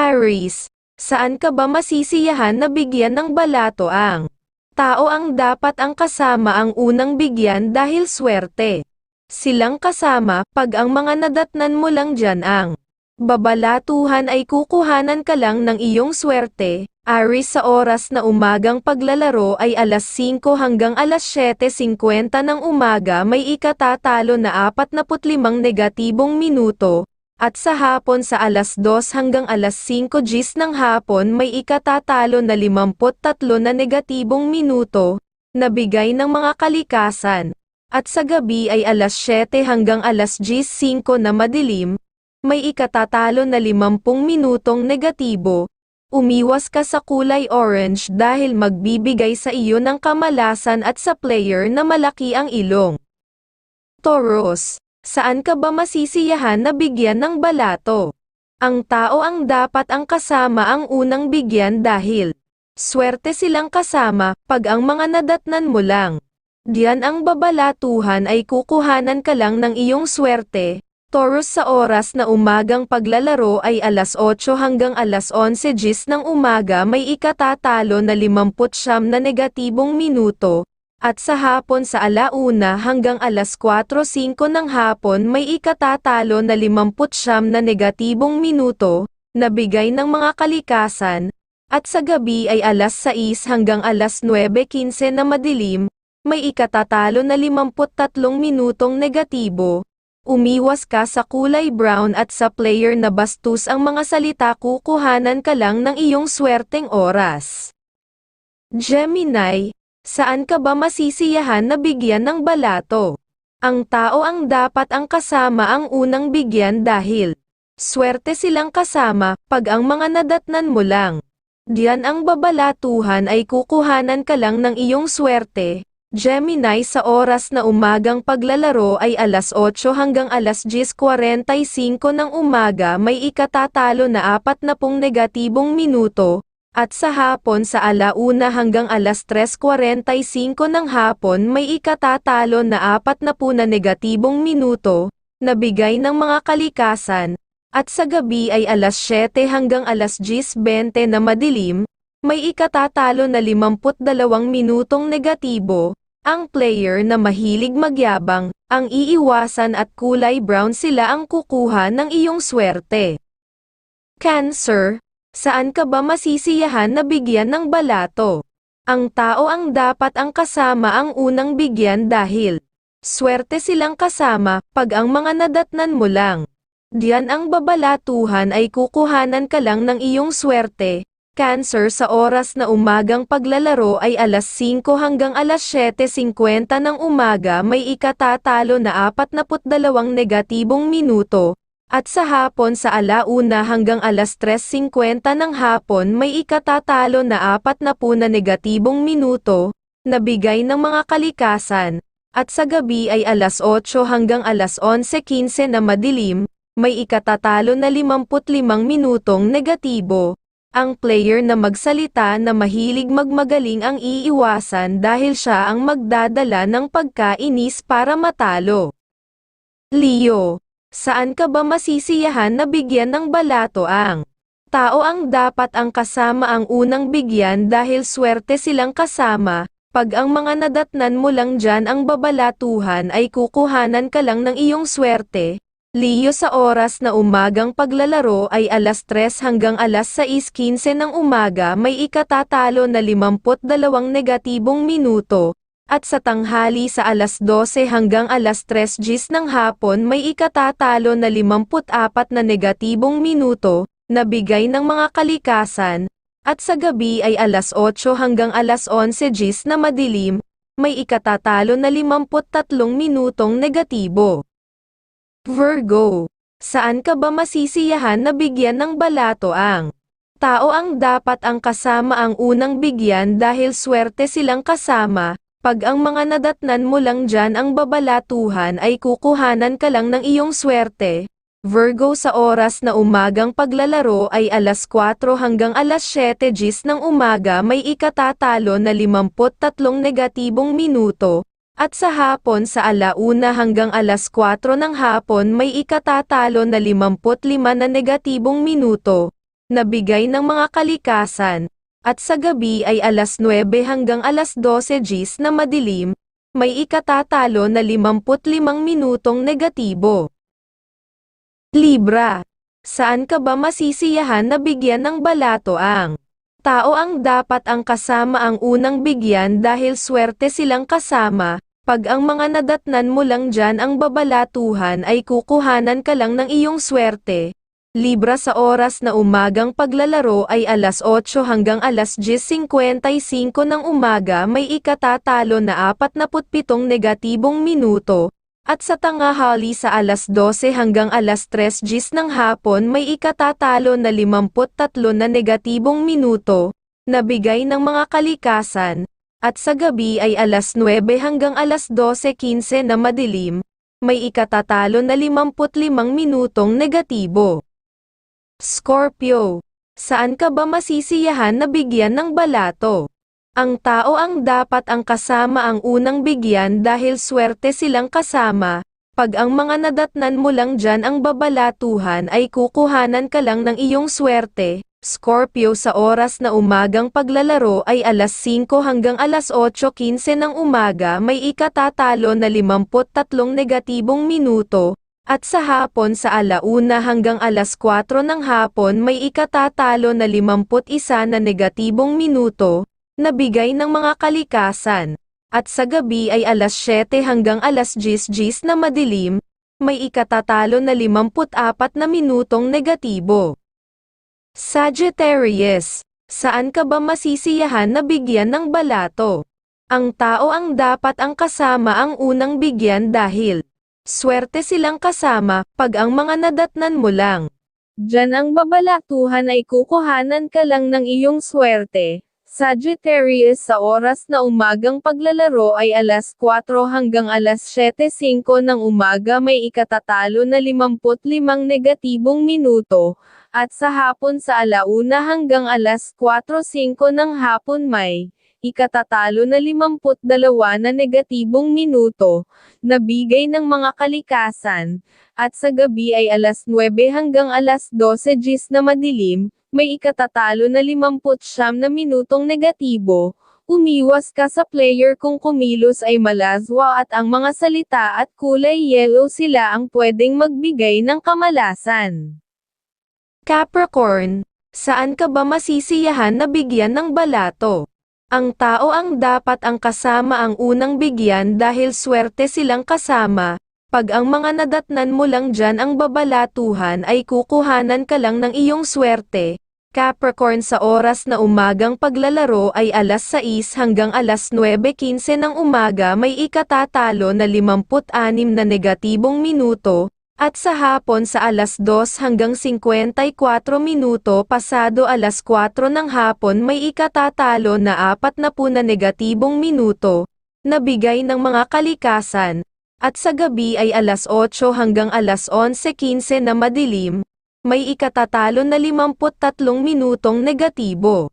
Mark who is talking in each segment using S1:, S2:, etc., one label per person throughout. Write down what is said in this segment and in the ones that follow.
S1: Aries, saan ka ba masisiyahan na bigyan ng balato ang tao ang dapat ang kasama ang unang bigyan dahil swerte. Silang kasama, pag ang mga nadatnan mo lang dyan ang babalatuhan ay kukuhanan ka lang ng iyong swerte, Aries sa oras na umagang paglalaro ay alas 5 hanggang alas 7.50 ng umaga may ikatatalo na 45 negatibong minuto, at sa hapon sa alas 2 hanggang alas 5 gis ng hapon may ikatatalo na 53 na negatibong minuto, na bigay ng mga kalikasan. At sa gabi ay alas 7 hanggang alas 10.05 na madilim, may ikatatalo na 50 minutong negatibo. Umiwas ka sa kulay orange dahil magbibigay sa iyo ng kamalasan at sa player na malaki ang ilong. Taurus, saan ka ba masisiyahan na bigyan ng balato? Ang tao ang dapat ang kasama ang unang bigyan dahil swerte silang kasama pag ang mga nadatnan mo lang. Diyan ang babalatuhan ay kukuhanan ka lang ng iyong swerte, Taurus sa oras na umagang paglalaro ay alas 8 hanggang alas 11 gis ng umaga may ikatatalo na 50 na negatibong minuto, at sa hapon sa alauna hanggang alas 4.05 ng hapon may ikatatalo na 50 na negatibong minuto, na bigay ng mga kalikasan, at sa gabi ay alas 6 hanggang alas 9.15 na madilim, may ikatatalo na 53 minutong negatibo, Umiwas ka sa kulay brown at sa player na bastos ang mga salita kukuhanan ka lang ng iyong swerteng oras. Gemini, saan ka ba masisiyahan na bigyan ng balato? Ang tao ang dapat ang kasama ang unang bigyan dahil swerte silang kasama pag ang mga nadatnan mo lang. Diyan ang babalatuhan ay kukuhanan ka lang ng iyong swerte, Gemini sa oras na umagang paglalaro ay alas 8 hanggang alas 10.45 ng umaga may ikatatalo na 40 negatibong minuto, at sa hapon sa alauna hanggang alas 3.45 ng hapon may ikatatalo na 40 na negatibong minuto, na bigay ng mga kalikasan, at sa gabi ay alas 7 hanggang alas 10.20 na madilim, may ikatatalo na 52 minutong negatibo, ang player na mahilig magyabang, ang iiwasan at kulay brown sila ang kukuha ng iyong swerte. Cancer, saan ka ba masisiyahan na bigyan ng balato? Ang tao ang dapat ang kasama ang unang bigyan dahil swerte silang kasama pag ang mga nadatnan mo lang. Diyan ang babalatuhan ay kukuhanan ka lang ng iyong swerte, Cancer sa oras na umagang paglalaro ay alas 5 hanggang alas 7.50 ng umaga may ikatatalo na 42 negatibong minuto, at sa hapon sa alauna hanggang alas 3.50 ng hapon may ikatatalo na 40 na negatibong minuto, na bigay ng mga kalikasan, at sa gabi ay alas 8 hanggang alas 11.15 na madilim, may ikatatalo na 55 minutong negatibo, ang player na magsalita na mahilig magmagaling ang iiwasan dahil siya ang magdadala ng pagkainis para matalo. Leo, saan ka ba masisiyahan na bigyan ng balato ang tao ang dapat ang kasama ang unang bigyan dahil swerte silang kasama, pag ang mga nadatnan mo lang dyan ang babalatuhan ay kukuhanan ka lang ng iyong swerte, Leo sa oras na umagang paglalaro ay alas 3 hanggang alas 6.15 ng umaga may ikatatalo na 52 negatibong minuto, at sa tanghali sa alas 12 hanggang alas 3 gis ng hapon may ikatatalo na 54 na negatibong minuto, na bigay ng mga kalikasan, at sa gabi ay alas 8 hanggang alas 11 gis na madilim, may ikatatalo na 53 minutong negatibo. Virgo, saan ka ba masisiyahan na bigyan ng balato ang tao ang dapat ang kasama ang unang bigyan dahil swerte silang kasama, pag ang mga nadatnan mo lang dyan ang babalatuhan ay kukuhanan ka lang ng iyong swerte. Virgo sa oras na umagang paglalaro ay alas 4 hanggang alas 7 gis ng umaga may ikatatalo na 53 negatibong minuto, at sa hapon sa alauna hanggang alas 4 ng hapon may ikatatalo na 55 na negatibong minuto, na bigay ng mga kalikasan, at sa gabi ay alas 9 hanggang alas 12 gis na madilim, may ikatatalo na 55 minutong negatibo. Libra. Saan ka ba masisiyahan na bigyan ng balato ang tao ang dapat ang kasama ang unang bigyan dahil swerte silang kasama, pag ang mga nadatnan mo lang dyan ang babalatuhan ay kukuhanan ka lang ng iyong swerte. Libra sa oras na umagang paglalaro ay alas 8 hanggang alas 10.55 ng umaga may ikatatalo na 47 negatibong minuto, at sa tangahali sa alas 12 hanggang alas 3 gis ng hapon may ikatatalo na 53 na negatibong minuto, na bigay ng mga kalikasan, at sa gabi ay alas 9 hanggang alas 12.15 na madilim, may ikatatalo na 55 minutong negatibo. Scorpio. Saan ka ba masisiyahan na bigyan ng balato? Ang tao ang dapat ang kasama ang unang bigyan dahil swerte silang kasama, pag ang mga nadatnan mo lang dyan ang babalatuhan ay kukuhanan ka lang ng iyong swerte. Scorpio sa oras na umagang paglalaro ay alas 5 hanggang alas 8.15 ng umaga may ikatatalo na 53 negatibong minuto, at sa hapon sa alauna hanggang alas 4 ng hapon may ikatatalo na 51 na negatibong minuto, na bigay ng mga kalikasan. At sa gabi ay alas 7 hanggang alas 10 gis na madilim, may ikatatalo na 54 na minutong negatibo. Sagittarius, saan ka ba masisiyahan na bigyan ng balato? Ang tao ang dapat ang kasama ang unang bigyan dahil Swerte silang kasama, pag ang mga nadatnan mo lang. Diyan ang babalatuhan ay kukuhanan ka lang ng iyong swerte. Sagittarius sa oras na umagang paglalaro ay alas 4 hanggang alas 7.05 ng umaga may ikatatalo na 55 negatibong minuto, at sa hapon sa alauna hanggang alas 4.05 ng hapon may ikatatalo na 52 na negatibong minuto, na bigay ng mga kalikasan, at sa gabi ay alas 9 hanggang alas 12 gis na madilim, may ikatatalo na 50 na minutong negatibo, umiwas ka sa player kung kumilos ay malazwa at ang mga salita at kulay yellow sila ang pwedeng magbigay ng kamalasan. Capricorn, saan ka ba masisiyahan na bigyan ng balato? Ang tao ang dapat ang kasama ang unang bigyan dahil swerte silang kasama, pag ang mga nadatnan mo lang dyan ang babalatuhan ay kukuhanan ka lang ng iyong swerte. Capricorn sa oras na umagang paglalaro ay alas 6 hanggang alas 9.15 ng umaga may ikatatalo na 56 na negatibong minuto, at sa hapon sa alas 2 hanggang 54 minuto pasado alas 4 ng hapon may ikatatalo na 40 na negatibong minuto, na bigay ng mga kalikasan, at sa gabi ay alas 8 hanggang alas 11.15 na madilim, may ikatatalo na 53 minutong negatibo.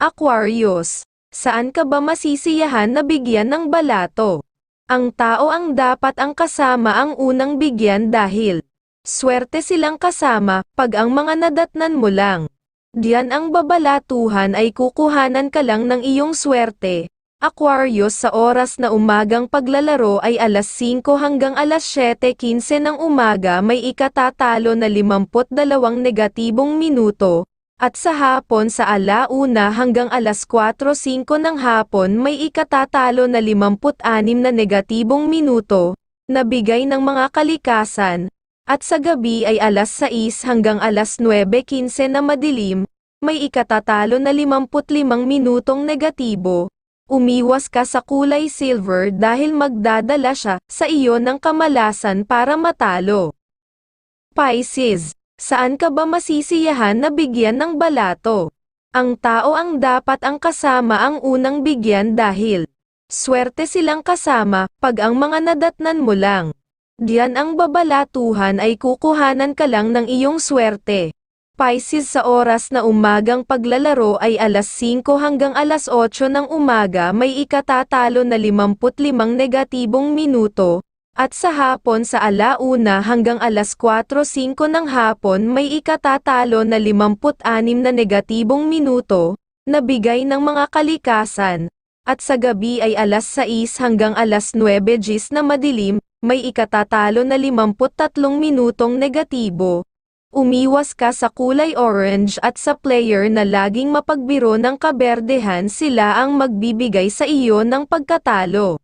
S1: Aquarius, saan ka ba masisiyahan na bigyan ng balato? Ang tao ang dapat ang kasama ang unang bigyan dahil swerte silang kasama pag ang mga nadatnan mo lang. Diyan ang babalatuhan ay kukuhanan ka lang ng iyong swerte. Aquarius sa oras na umagang paglalaro ay alas 5 hanggang alas 7.15 ng umaga may ikatatalo na 52 negatibong minuto, at sa hapon sa alauna hanggang alas 4.05 ng hapon may ikatatalo na 56 na negatibong minuto, na bigay ng mga kalikasan, at sa gabi ay alas 6 hanggang alas 9.15 na madilim, may ikatatalo na 55 minutong negatibo. Umiwas ka sa kulay silver dahil magdadala siya sa iyo ng kamalasan para matalo. Pisces Saan ka ba masisiyahan na bigyan ng balato? Ang tao ang dapat ang kasama ang unang bigyan dahil swerte silang kasama pag ang mga nadatnan mo lang. Diyan ang babalatuhan ay kukuhanan ka lang ng iyong swerte. Pisces sa oras na umagang paglalaro ay alas 5 hanggang alas 8 ng umaga may ikatatalo na 55 negatibong minuto, At sa hapon sa alauna hanggang alas 4.05 ng hapon may ikatatalo na 56 na negatibong minuto, na bigay ng mga kalikasan, at sa gabi ay alas 6 hanggang alas 9 gis na madilim, may ikatatalo na 53 minutong negatibo. Umiwas ka sa kulay orange at sa player na laging mapagbiro ng kaberdehan sila ang magbibigay sa iyo ng pagkatalo.